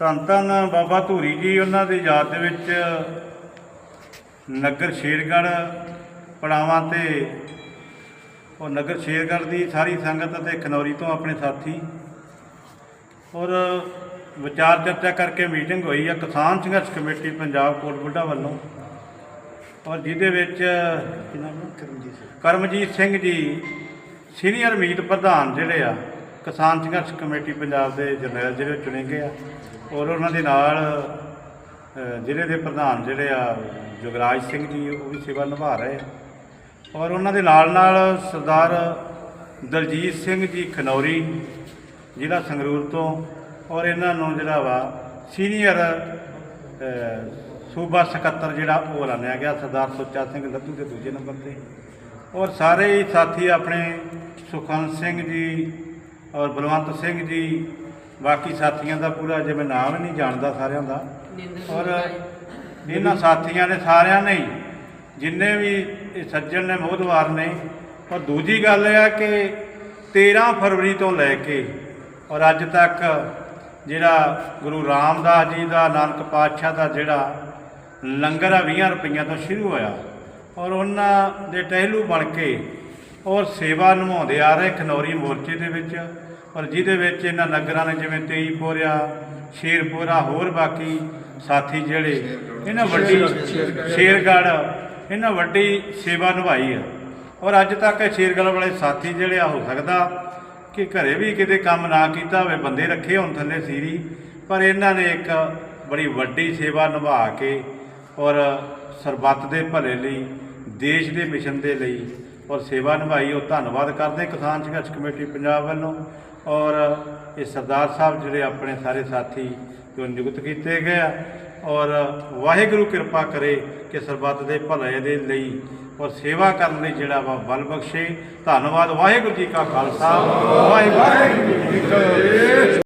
ਧੰਨ ਧੰਨ ਬਾਬਾ ਧੂਰੀ ਜੀ ਉਹਨਾਂ ਦੀ ਯਾਦ ਦੇ ਵਿੱਚ ਨਗਰ ਸ਼ੇਰਗੜ੍ਹ ਪੜਾਵਾਂ ਤੇ ਉਹ ਨਗਰ ਸ਼ੇਰਗੜ੍ਹ ਦੀ ਸਾਰੀ ਸੰਗਤ ਅਤੇ ਖਨੌਰੀ ਤੋਂ ਆਪਣੇ ਸਾਥੀ। ਔਰ ਵਿਚਾਰ ਚਰਚਾ ਕਰਕੇ ਮੀਟਿੰਗ ਹੋਈ ਆ ਕਿਸਾਨ ਸੰਘਰਸ਼ ਕਮੇਟੀ ਪੰਜਾਬ ਕੋਟ ਬੁੱਢਾ ਵੱਲੋਂ। ਔਰ ਜਿਹਦੇ ਵਿੱਚ ਹੈ? ਕਰਮਜੀਤ ਸਿੰਘ ਜੀ ਸੀਨੀਅਰ ਮੀਤ ਪ੍ਰਧਾਨ ਜਿਹੜੇ ਆ ਕਿਸਾਨ ਸੰਘਰਸ਼ ਕਮੇਟੀ ਪੰਜਾਬ ਦੇ ਜਰਨੈਲ ਜਿਹੜੇ ਚੁਣੇ ਗਏ ਆ ਔਰ ਉਹਨਾਂ ਦੇ ਨਾਲ ਜ਼ਿਲ੍ਹੇ ਦੇ ਪ੍ਰਧਾਨ ਜਿਹੜੇ ਆ, ਜੁਗਰਾਜ ਸਿੰਘ ਜੀ, ਉਹ ਵੀ ਸੇਵਾ ਨਿਭਾ ਰਹੇ ਆ। ਔਰ ਉਹਨਾਂ ਦੇ ਨਾਲ ਨਾਲ ਸਰਦਾਰ ਦਲਜੀਤ ਸਿੰਘ ਜੀ ਖਨੌਰੀ, ਜ਼ਿਲ੍ਹਾ ਸੰਗਰੂਰ ਤੋਂ, ਔਰ ਇਹਨਾਂ ਨੂੰ ਜਿਹੜਾ ਵਾ, ਸੀਨੀਅਰ ਸੂਬਾ ਸਕੱਤਰ ਜਿਹੜਾ ਉਹ ਐਲਾਨਿਆ ਗਿਆ, ਸਰਦਾਰ ਸੁੱਚਾ ਸਿੰਘ ਲੱਧੂ ਦੇ ਦੂਜੇ ਨੰਬਰ ਤੇ। ਔਰ ਸਾਰੇ ਹੀ ਸਾਥੀ ਆਪਣੇ ਸੁਖਵੰਤ ਸਿੰਘ ਜੀ ਔਰ ਬਲਵੰਤ ਸਿੰਘ ਜੀ ਬਾਕੀ ਸਾਥੀਆਂ ਦਾ ਪੂਰਾ ਜੇ ਮੈਂ ਨਾਮ ਨਹੀਂ ਜਾਣਦਾ ਸਾਰਿਆਂ ਦਾ ਔਰ ਇਹਨਾਂ ਸਾਥੀਆਂ ਨੇ ਸਾਰਿਆਂ ਨੇ ਜਿੰਨੇ ਵੀ ਇਹ ਸੱਜਣ ਨੇ ਮੋਹਦਵਾਰ ਨੇ ਔਰ ਦੂਜੀ ਗੱਲ ਇਹ ਆ ਕਿ 13 ਫਰਵਰੀ ਤੋਂ ਲੈ ਕੇ ਔਰ ਅੱਜ ਤੱਕ ਜਿਹੜਾ ਗੁਰੂ ਰਾਮਦਾਸ ਜੀ ਦਾ ਨਾਨਕ ਪਾਤਸ਼ਾਹ ਦਾ ਜਿਹੜਾ ਲੰਗਰ ਆ 20 ਰੁਪਈਆਂ ਤੋਂ ਸ਼ੁਰੂ ਹੋਇਆ ਔਰ ਉਹਨਾਂ ਦੇ ਟਹਿਲੂ ਬਣ ਕੇ ਔਰ ਸੇਵਾ ਨਿਭਾਉਂਦੇ ਆ ਰਹੇ ਖਨੌਰੀ ਮੋਰਚੇ ਦੇ ਵਿੱਚ ਔਰ ਜਿਹਦੇ ਵਿੱਚ ਇਹਨਾਂ ਨਗਰਾਂ ਨੇ ਜਿਵੇਂ ਤੇਈਪੁਰਿਆ ਸ਼ੇਰਪੁਰਾ ਹੋਰ ਬਾਕੀ ਸਾਥੀ ਜਿਹੜੇ ਇਹਨਾਂ ਵੱਡੀ ਸ਼ੇਰਗੜ੍ਹ ਇਹਨਾਂ ਵੱਡੀ ਸੇਵਾ ਨਿਭਾਈ ਆ। ਔਰ ਅੱਜ ਤੱਕ ਇਹ ਸ਼ੇਰਗੜ੍ਹ ਵਾਲੇ ਸਾਥੀ ਜਿਹੜੇ ਆ ਹੋ ਸਕਦਾ ਕਿ ਘਰੇ ਵੀ ਕਿਤੇ ਕੰਮ ਨਾ ਕੀਤਾ ਹੋਵੇ ਬੰਦੇ ਰੱਖੇ ਹੋਣ ਥੱਲੇ ਸੀਰੀ ਪਰ ਇਹਨਾਂ ਨੇ ਇੱਕ ਬੜੀ ਵੱਡੀ ਸੇਵਾ ਨਿਭਾ ਕੇ ਔਰ ਸਰਬੱਤ ਦੇ ਭਲੇ ਲਈ ਦੇਸ਼ ਦੇ ਮਿਸ਼ਨ ਦੇ ਲਈ ਔਰ ਸੇਵਾ ਨਿਭਾਈ, ਉਹ ਧੰਨਵਾਦ ਕਰਦੇ ਕਿਸਾਨ ਸੰਘਰਸ਼ ਕਮੇਟੀ ਪੰਜਾਬ ਵੱਲੋਂ। ਔਰ ਇਹ ਸਰਦਾਰ ਸਾਹਿਬ ਜਿਹੜੇ ਆਪਣੇ ਸਾਰੇ ਸਾਥੀ ਜੋ ਨਿਯੁਕਤ ਕੀਤੇ ਗਏ ਆ, ਔਰ ਵਾਹਿਗੁਰੂ ਕਿਰਪਾ ਕਰੇ ਕਿ ਸਰਬੱਤ ਦੇ ਭਲੇ ਦੇ ਲਈ ਔਰ ਸੇਵਾ ਕਰਨ ਲਈ ਜਿਹੜਾ ਵਾ ਬਲ ਬਖਸ਼ੇ। ਧੰਨਵਾਦ, ਵਾਹਿਗੁਰੂ ਜੀ ਕਾ ਖਾਲਸਾ। ਵਾਹਿਗੁਰੂ ਜੀ ਕੀ ਫਤਿਹ।